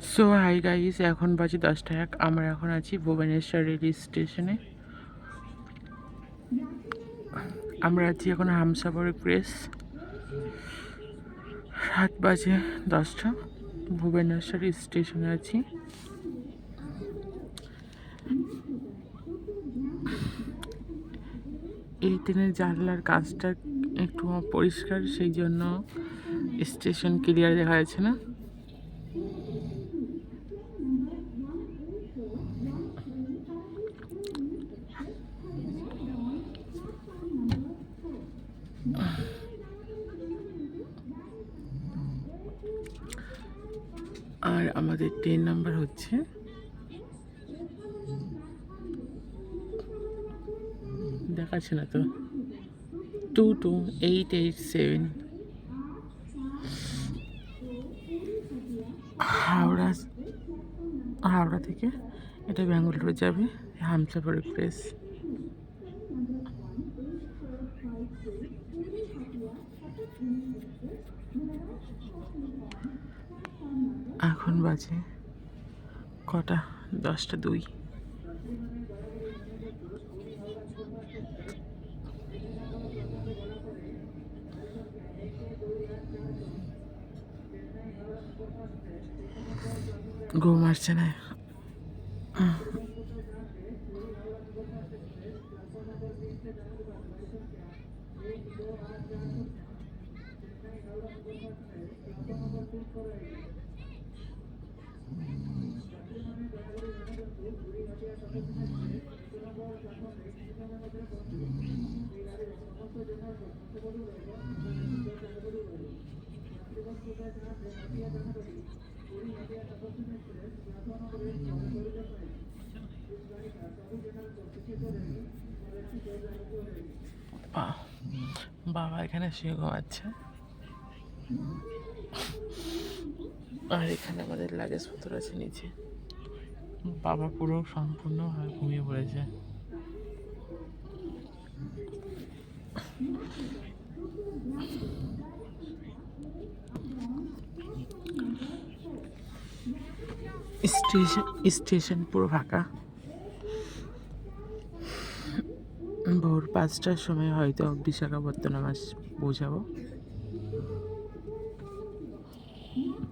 So hi guys এখন বাজে দশটা এক। আমরা এখন আছি ভুবনেশ্বর রেল স্টেশনে। আমরা আছি এখন হামসাফর প্রেস সাত বাজে দশটা। ভুবনেশ্বর স্টেশনে আছি। এই ট্রেনের জানলার কাজটা একটু পরিষ্কার, সেই জন্য স্টেশন ক্লিয়ার দেখা যাচ্ছে না। আর আমাদের ট্রেন নাম্বার হচ্ছে দেখাচ্ছে না তো। Two two eight eight seven Howrah Howrah থেকে এটা ব্যাঙ্গালোর যাবে, হামসাফর এক্সপ্রেস। এখন বাজে কটা? দশটা দুই। ঘুম আসছে না। বা- বাবা এখানে শুয়ে ঘুমাচ্ছে। আর এখানে আমাদের লাগেজ পত্র আছে নিচে। বাবা পুরো সম্পূর্ণভাবে ঘুমিয়ে পড়েছে। স্টেশন স্টেশন পুরো ফাঁকা। ভোর পাঁচটার সময় হয়তো বিশাখাপত্তনম আস পৌঁছাবো। Amen.